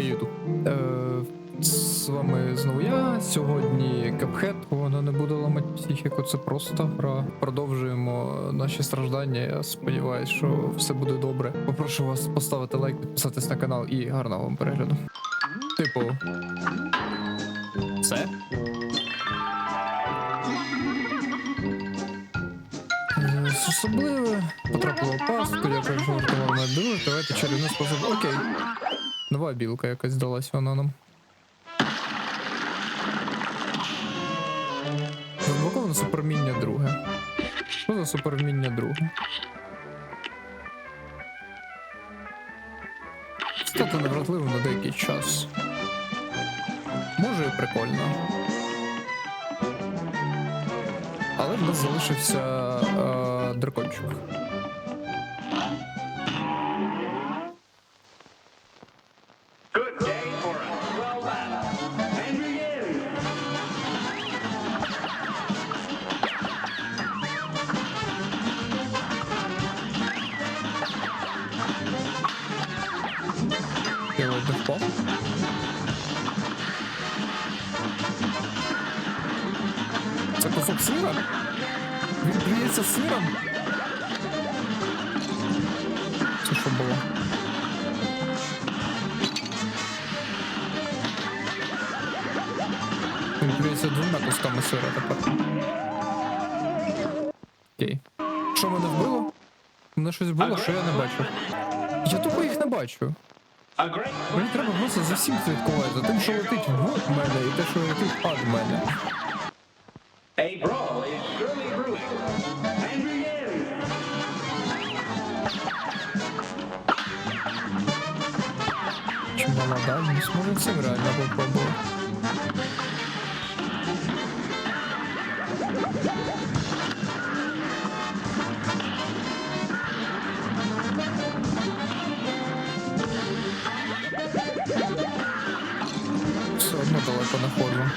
Ютуб. Е, з вами знову я. Сьогодні Капхет, вона не буде ламати психіку, це просто гра. Продовжуємо наші страждання. Я сподіваюся, що все буде добре. Попрошу вас поставити лайк, підписатись на канал і гарного вам перегляду. Типу. Все? Особливе потрапило в пастку, дякую, що вартував мене дивити. Давайте чарівний спосіб. Окей. Нова білка якась здалась вона нам. Заблоковано суперміння друге. Що за суперміння друге? Стати невротливим на деякий час. Може і прикольно. Але в нас залишився е, дракончик. Це кусок сира? Плюється сиром? Це що було? Він плюється двома кусками сира тепер. Окей. Що мене вбило? Мене щось було, що я не бачу. Я тупо їх не бачу. Мені треба просто за всім слідкувати, за тим, що летить в мене, і те, що летить ад мене. Чи мала дальність? Може цим реально попробую. Все одно далеко не ходжу.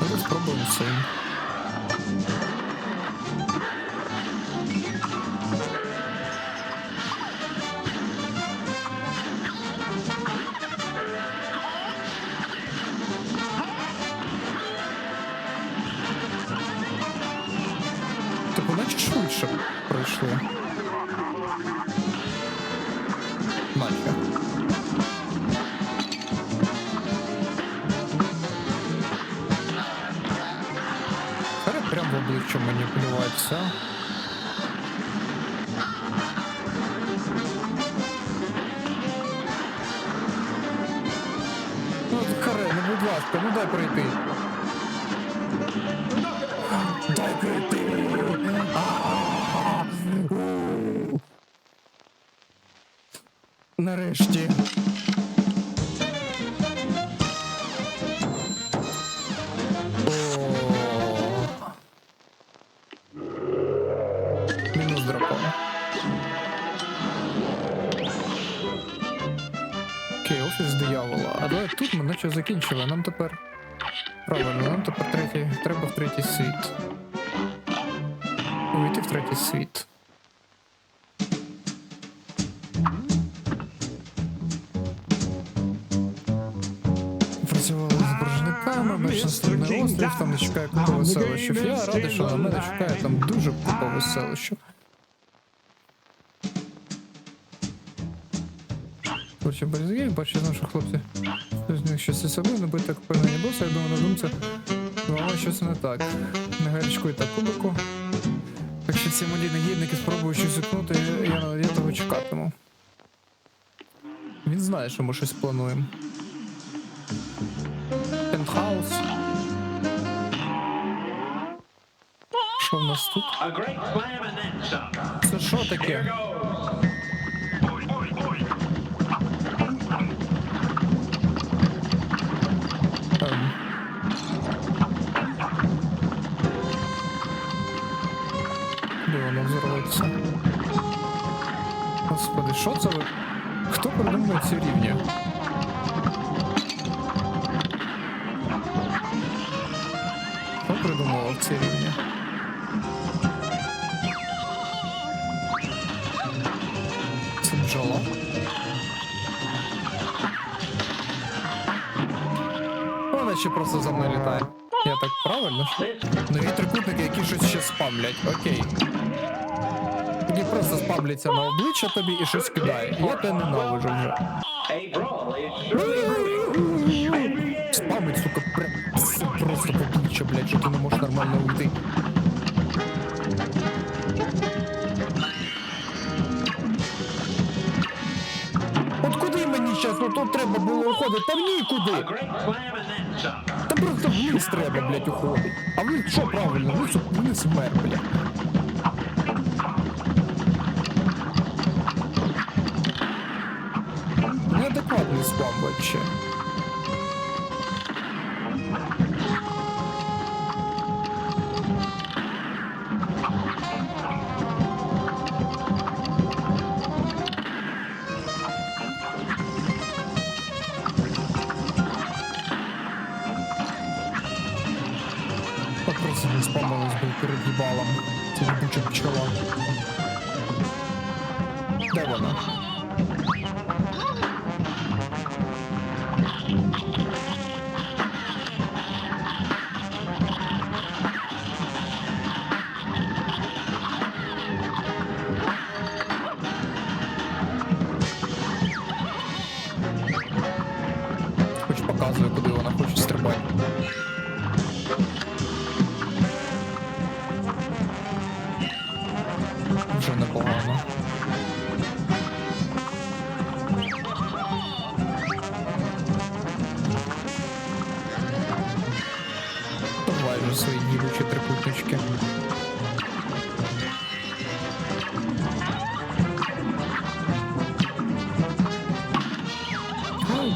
Давай спробуємо цим. Типу, Зараз прям в обличчя маніпулюватися. Ну, от Харе, ну будь ласка, ну дай пройти. Дай пройти. Нарешті. А давай тут ми наче закінчили. Нам тепер. Правильно, нам тепер третій. Треба в третій світ. Увійти в третій світ. Працювали з боржниками, бачиш наступний острів, там не чекає купа веселищів. Я радий, що на мене чекає там дуже купа веселищів. Короче, борзгей, бачу, знав, що хлопці. З них щось із собою не бути так впевнені боса, я думаю, на думці, але щось не так. Не гарячкує так кубику. Так що ці малі негідники спробують щось утнути, я, я того чекатиму. Він знає, що ми щось плануємо. Пентхаус. Що в нас тут? Це що таке? Воно? Господи, що це ви? Хто придумав ці рівні? Хто придумував ці рівні? Пчела. Вона ще просто за мною літає. Я так правильно? Нові трикутники, які щось ще спамлять. Окей. Які просто спамляться на обличчя тобі і щось кидає. Я тебе ненавиджу вже. Спамить, сука, просто по обличчя, блядь, що ти не можеш нормально уйти. От куди мені зараз? Ну тут треба було уходити, там нікуди. Там просто вниз треба, блядь, уходити. А ви що правильно? Вниз, вниз вмер, блядь. bomba atacağım.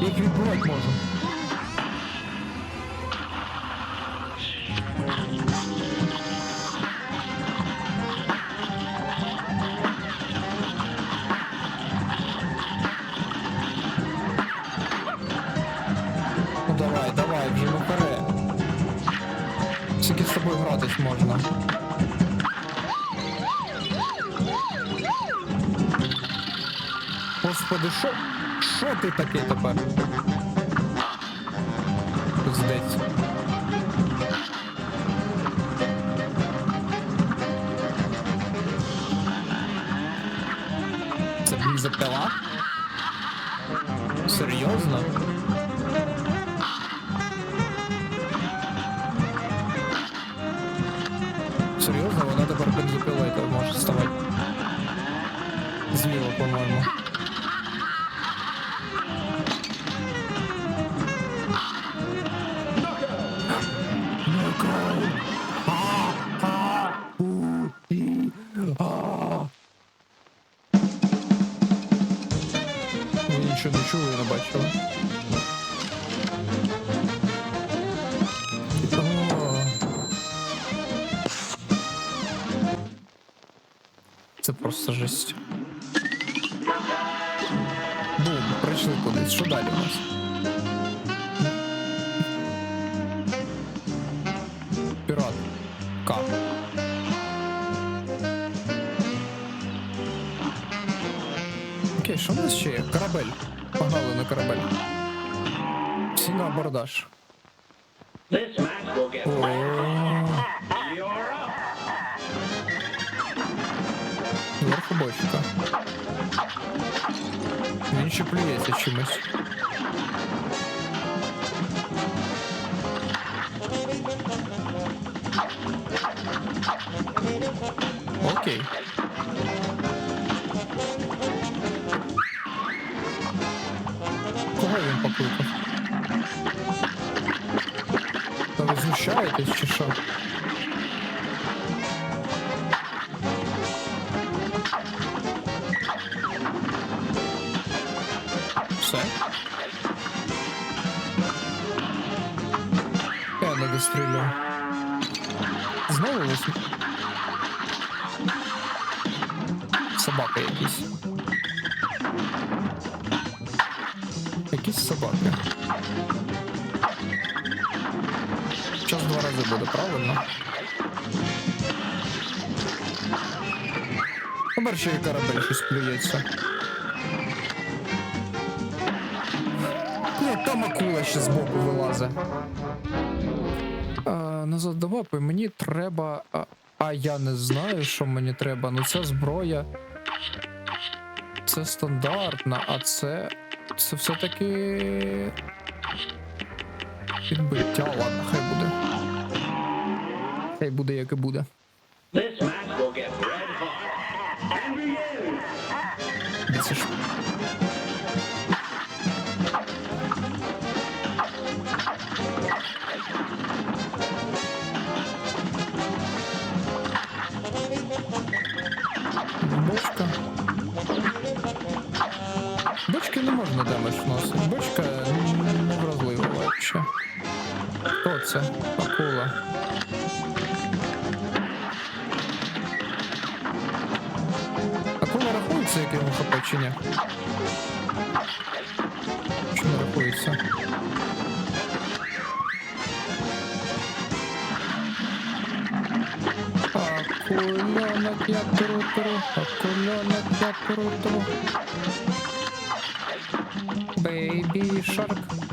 Ай, Я їх ти таке тепер? Пиздець. Це бензопила? Серйозно? Серйозно, вона тепер бензопилою може ставати. Зліва, по-моєму. Ah! Окей, що в нас ще є? Корабель. Погнали на корабель. Всі на абордаж. Зверху бочка. Він ще плюється чимось. Окей. Покликав? Та ви знущаєтесь чи? гарно. Побачив, і корабель щось плюється. Ні, там акула ще збоку вилазить. А, Назад до мапи мені треба. А, а я не знаю, що мені треба. Ну ця зброя. Це стандартна, а це. Це все-таки. Підбиття, ладно, хай буде. Хай буде, як і буде. This match will get red hot and begin. Це ж. Не? Акуленок я тру-тру, акуленок я тру-тру. Бейбі шарк.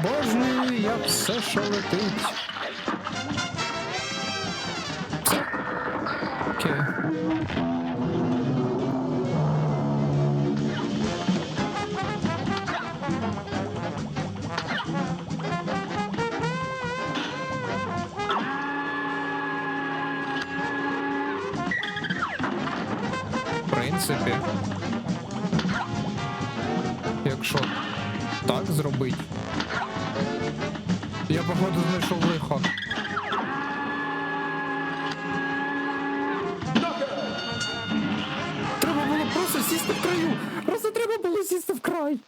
Обожнюю я все, що летить. В краю. Просто треба було сісти в край.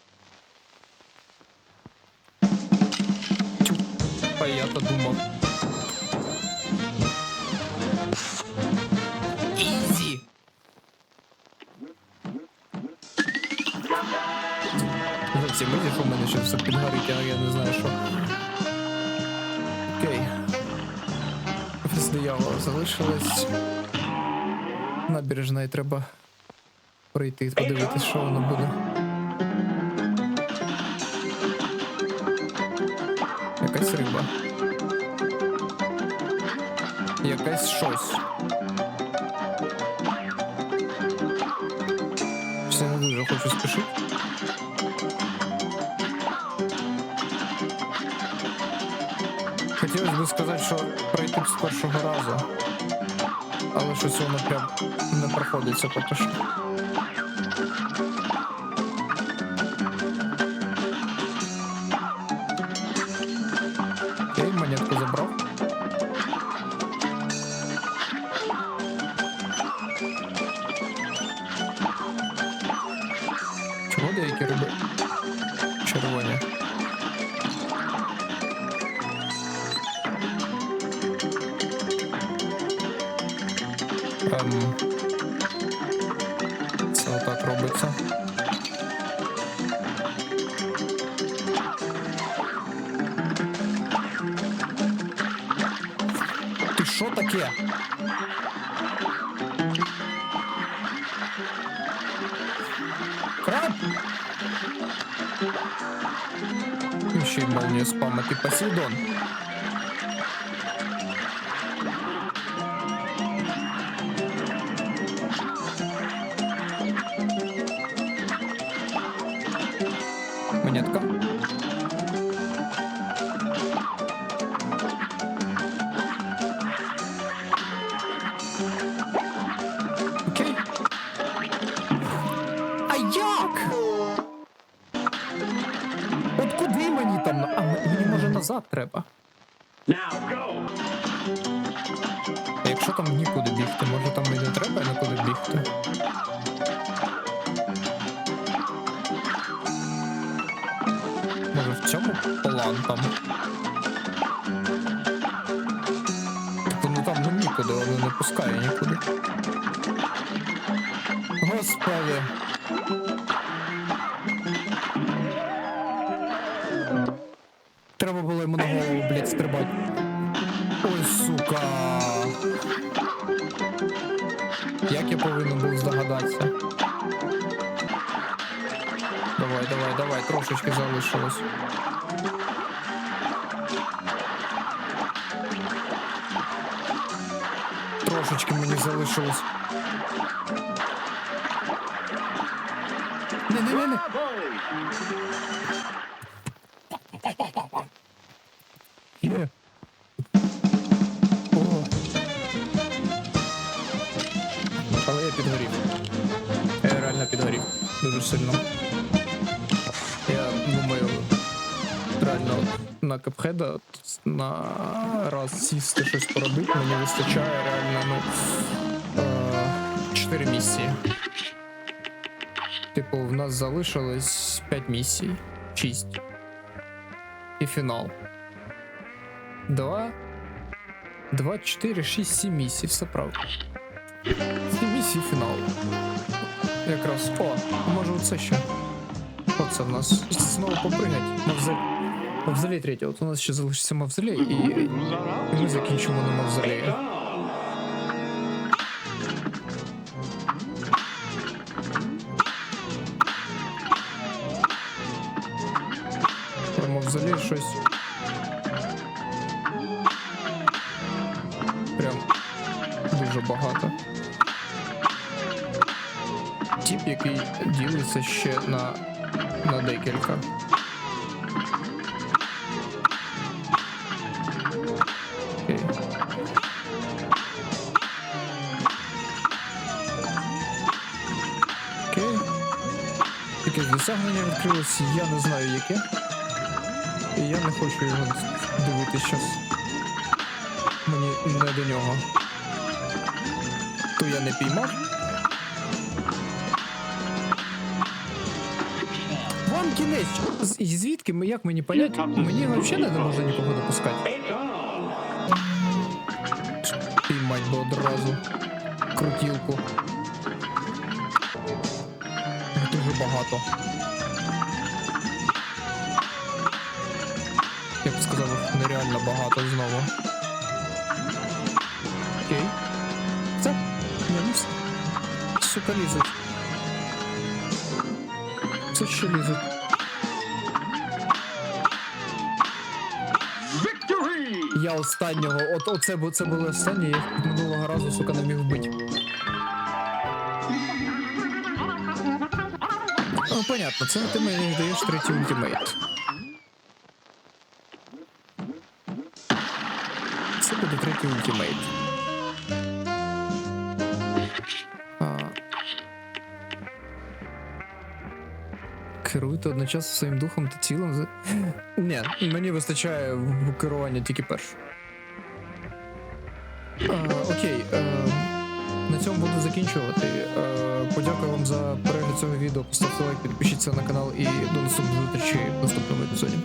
Тю, а я то думав. Ізі. Зовсім мені, що в мене ще все підгорить, а я не знаю, що. Окей. Офіс диявола залишилось. Набережна і треба пройти, подивитись, що воно буде. Якась риба. Якась щось. Все не дуже хочу спішити. Хотілося б сказати, що пройти з першого разу. Але щось воно прям не проходиться поки що. Що таке? Краб? І ще й молнію спамити Посейдон. Назад треба. Якщо там нікуди бігти, може там і не треба нікуди бігти. Може в цьому план там. Типу, ну там ну нікуди, воно не пускає нікуди. Господи. Треба було йому на голову, блядь, стрибати. Ой, сука. Як я повинен був здогадатися? Давай, давай, давай, трошечки залишилось. Трошечки мені залишилось. Не-не-не-не. Є. я підгорів. Я реально підгорів. Дуже сильно. Я думаю, реально на капхеда на раз сісти щось поробити, мені вистачає реально, ну. Е, 4 місії. Типу, в нас залишилось 5 місій. 6. І фінал. 2. 2, 4, 6, 7 місій, все правильно. 7 місій фінал. Якраз. О, може оце ще. Оце в нас знову попригать. Мавзолей. Мавзолей третій. От у нас ще залишиться мавзолей і, і ми закінчимо на мавзолеї. Про мавзолей щось. Ще на, на декілька. Якесь досягнення відкрилося, я не знаю яке. І я не хочу його дивитися зараз. Мені не до нього. То я не піймав. Кінець. З- І звідки ми- як мені понять? Мені взагалі не можна нікого допускати. Піймать би одразу. Крутілку. Дуже багато. Я б сказав, нереально багато знову. Окей. Все. Ні, ну все. Сука лізуть. Це ще лізуть. Я останнього, от оце бо це були останнє, я минулого разу, сука, не міг вбити. Ну, понятно, це ти мені даєш третій ультимейт. Це буде третій ультимейт. Керуйте одночасно своїм духом та тілом. Ні, мені вистачає керування тільки перше. Окей, е, на цьому буду закінчувати. Е, подякую вам за перегляд цього відео. Поставте лайк, підпишіться на канал і до наступного зустрічі в наступному епізоді.